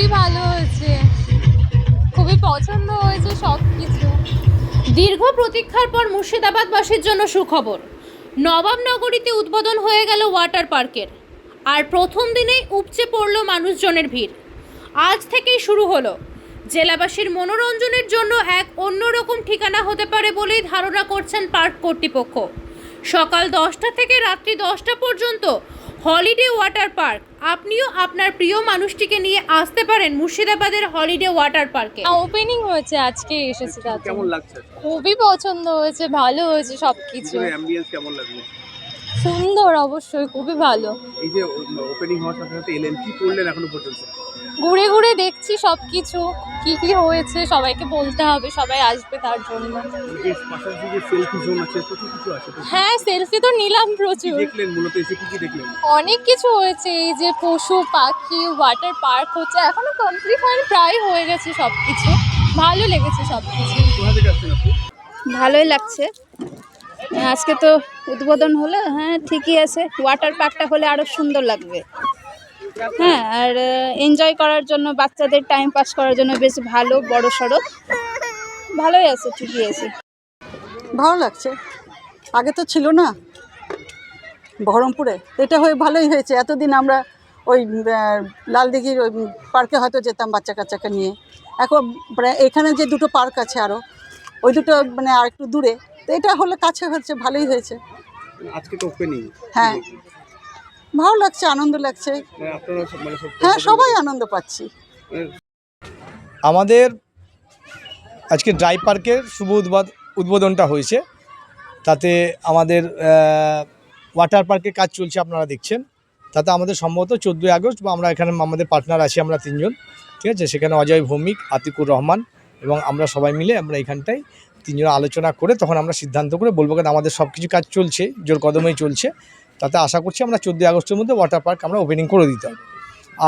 খুবই ভালো হয়েছে। খুবই পছন্দ হয়েছে সব কিছু দীর্ঘ প্রতীক্ষার পর মুর্শিদাবাদবাসীর জন্য সুখবর। নবাবনগরীতে উদ্বোধন হয়ে গেল ওয়াটার পার্কের। আর প্রথম দিনেই উপচে পড়ল মানুষজনের ভিড়। আজ থেকেই শুরু হলো। জেলাবাসীর মনোরঞ্জনের জন্য এক অন্যরকম ঠিকানা হতে পারে বলেই ধারণা করছেন পার্ক কর্তৃপক্ষ। সকাল দশটা থেকে রাত্রি দশটা পর্যন্ত হলিডে ওয়াটার পার্ক। আপনিও আপনার প্রিয় মানুষটিকে নিয়ে আসতে পারেন মুর্শিদাবাদের হলিডে ওয়াটার পার্কে। ওপেনিং হয়েছে আজকে এসেছি তার কেমন লাগছে খুবই পছন্দ হয়েছে ভালো হয়েছে সবকিছু। অ্যাম্বিয়েন্স কেমন লাগল? সুন্দর অবশ্যই খুবই ভালো। এই যে ওপেনিং হওয়ার সাথে সাথে এলেন কি করলেন এখনও পর্যন্ত? ঘুরে ঘুরে দেখছি সব কিছু কি কি হয়েছে সবাইকে বলতে হবে সবাই আসবে তার জন্য। হ্যাঁ সেলফি তো নিলাম প্রচুর। দেখলেন মূলত? এসে কি কি দেখলেন? অনেক কিছু হয়েছে এই যে পশু পাখি ওয়াটার পার্ক হচ্ছে এখনও কমপ্লিট হয়নি প্রায় হয়ে গেছে সব কিছু ভালো লেগেছে সব কিছু ভালোই লাগছে। আজকে তো উদ্বোধন হলো হ্যাঁ ঠিকই আছে। ওয়াটার পার্কটা হলে আরও সুন্দর লাগবে। হ্যাঁ আর এনজয় করার জন্য বাচ্চাদের টাইম পাস করার জন্য বেশ ভালো বড় সড়ো। ভালোই আছে ঠিকই আছে। ভালো লাগছে। আগে তো ছিল না বহরমপুরে। এটা হয়ে ভালোই হয়েছে। এতদিন আমরা ওই লালদিঘির ওই পার্কে হয়তো যেতাম বাচ্চা কাচ্চাকে নিয়ে। এখন প্রায় এখানে যে দুটো পার্ক আছে আরও ওই দুটো মানে আর একটু দূরে। তো এটা হলে কাছে হচ্ছে ভালোই হয়েছে। আজকে তো ওপেনিং হ্যাঁ। ভালো লাগছে আনন্দ লাগছে। আপনারা সব- মানে হ্যাঁ সবাই আনন্দ পাচ্ছি। আমাদের আজকে ড্রাই পার্কের শুভ উদ্বোধ উদ্বোধনটা হয়েছে। তাতে আমাদের ওয়াটার পার্কের কাজ চলছে আপনারা দেখছেন। তাতে আমাদের সম্ভবত চোদ্দোই আগস্ট বা আমরা এখানে আমাদের পার্টনার আছি আমরা তিনজন। ঠিক আছে? সেখানে অজয় ভৌমিক আতিকুর রহমান এবং আমরা সবাই মিলে আমরা এখানটায় তিনজন আলোচনা করে তখন আমরা সিদ্ধান্ত করে বলব কারণ আমাদের সব কিছু কাজ চলছে জোর কদমেই চলছে। তাতে আশা করছি আমরা চোদ্দোই আগস্টের মধ্যে ওয়াটার পার্ক আমরা ওপেনিং করে দিতে হবে।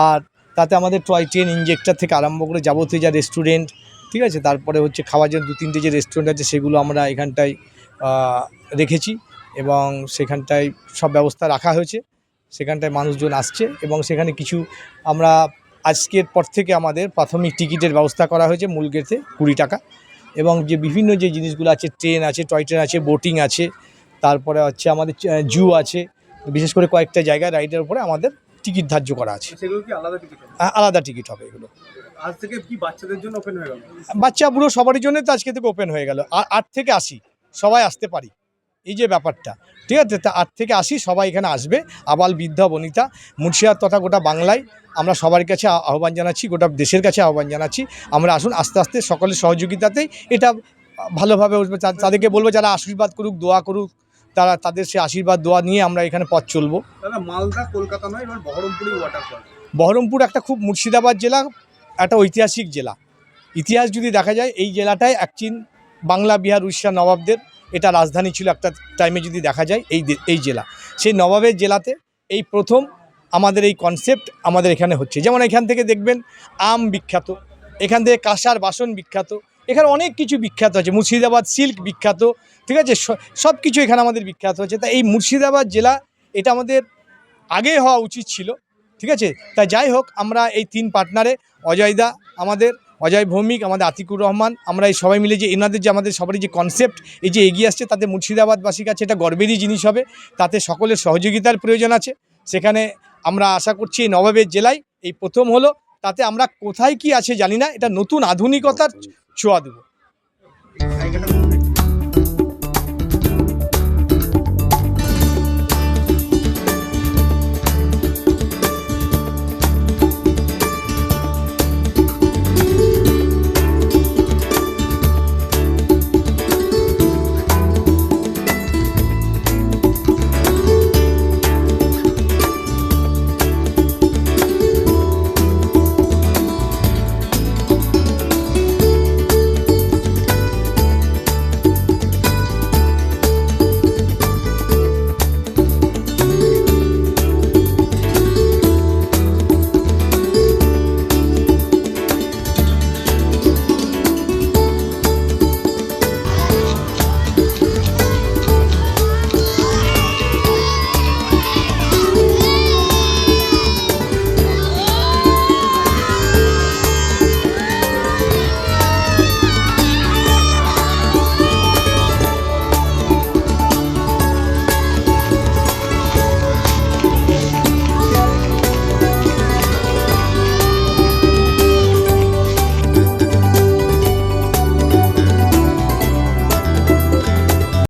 আর তাতে আমাদের টয় ট্রেন ইঞ্জেক্টর থেকে আরম্ভ করে যাবতীয় যা রেস্টুরেন্ট ঠিক আছে? তারপরে হচ্ছে খাওয়ার জন্য দু তিনটে যে রেস্টুরেন্ট আছে সেগুলো আমরা এখানটায় রেখেছি এবং সেখানটায় সব ব্যবস্থা রাখা হয়েছে। সেখানটায় মানুষজন আসছে এবং সেখানে কিছু আমরা আজকের পর থেকে আমাদের প্রাথমিক টিকিটের ব্যবস্থা করা হয়েছে মূল গেটে কুড়ি টাকা এবং যে বিভিন্ন যে জিনিসগুলো আছে ট্রেন আছে টয় ট্রেন আছে বোটিং আছে, তারপরে হচ্ছে আমাদের জু আছে বিশেষ করে কয়েকটা জায়গায় রাইডের উপরে আমাদের টিকিট ধার্য করা আছে। আলাদা টিকিট আ- আলাদা টিকিট হবে এগুলো। আজ থেকে কি বাচ্চাদের জন্য ওপেন হয়ে গেল? বাচ্চা বুড়ো সবারই জন্য তো আজকে থেকে ওপেন হয়ে গেল। আর আট থেকে আসি সবাই আসতে পারি। এই যে ব্যাপারটা ঠিক আছে? তা আট থেকে আসি সবাই এখানে আসবে আবাল বৃদ্ধা বনিতা মুর্শিদাবাদ তথা গোটা বাংলায়। আমরা সবার কাছে আহ্বান জানাচ্ছি গোটা দেশের কাছে আহ্বান জানাচ্ছি। আমরা আসুন আস্তে আস্তে সকলের সহযোগিতাতেই এটা ভালোভাবে তাদেরকে বলব যারা আশীর্বাদ করুক দোয়া করুক তারা তাদের সে আশীর্বাদ দোয়া নিয়ে আমরা এখানে পথ চলবো। মালদা কলকাতা নয় এবার বহরমপুরই ওয়াটার পার্ক বহরমপুর একটা খুব মুর্শিদাবাদ জেলা একটা ঐতিহাসিক জেলা। ইতিহাস যদি দেখা যায় এই জেলাটায় একচিন বাংলা বিহার উড়িষ্যা নবাবদের এটা রাজধানী ছিল একটা টাইমে যদি দেখা যায় এই এই জেলা। সেই নবাবের জেলাতে এই প্রথম আমাদের এই কনসেপ্ট আমাদের এখানে হচ্ছে। যেমন এখান থেকে দেখবেন আম বিখ্যাত। এখান থেকে কাঁসার বাসন বিখ্যাত। এখানে অনেক কিছু বিখ্যাত আছে। মুর্শিদাবাদ সিল্ক বিখ্যাত, ঠিক আছে? সব কিছু এখানে আমাদের বিখ্যাত আছে। তা এই মুর্শিদাবাদ জেলা এটা আমাদের আগে হওয়া উচিত ছিল, ঠিক আছে? তা যাই হোক, আমরা এই তিন পার্টনারে অজয়দা আমাদের, অজয় ভৌমিক, আমাদের আতিকুর রহমান, আমরা এই সবাই মিলে যে এনাদের যে আমাদের সবারই যে কনসেপ্ট এই যে এগিয়ে আসছে, তাতে মুর্শিদাবাদবাসীর কাছে এটা গর্বেরই জিনিস হবে। তাতে সকলের সহযোগিতার প্রয়োজন আছে। সেখানে আমরা আশা করছি এই নবাবের জেলায় এই প্রথম হলো। তাতে আমরা কোথায় কি আছে জানি না এটা নতুন আধুনিকতার ছোঁয়া দেবো।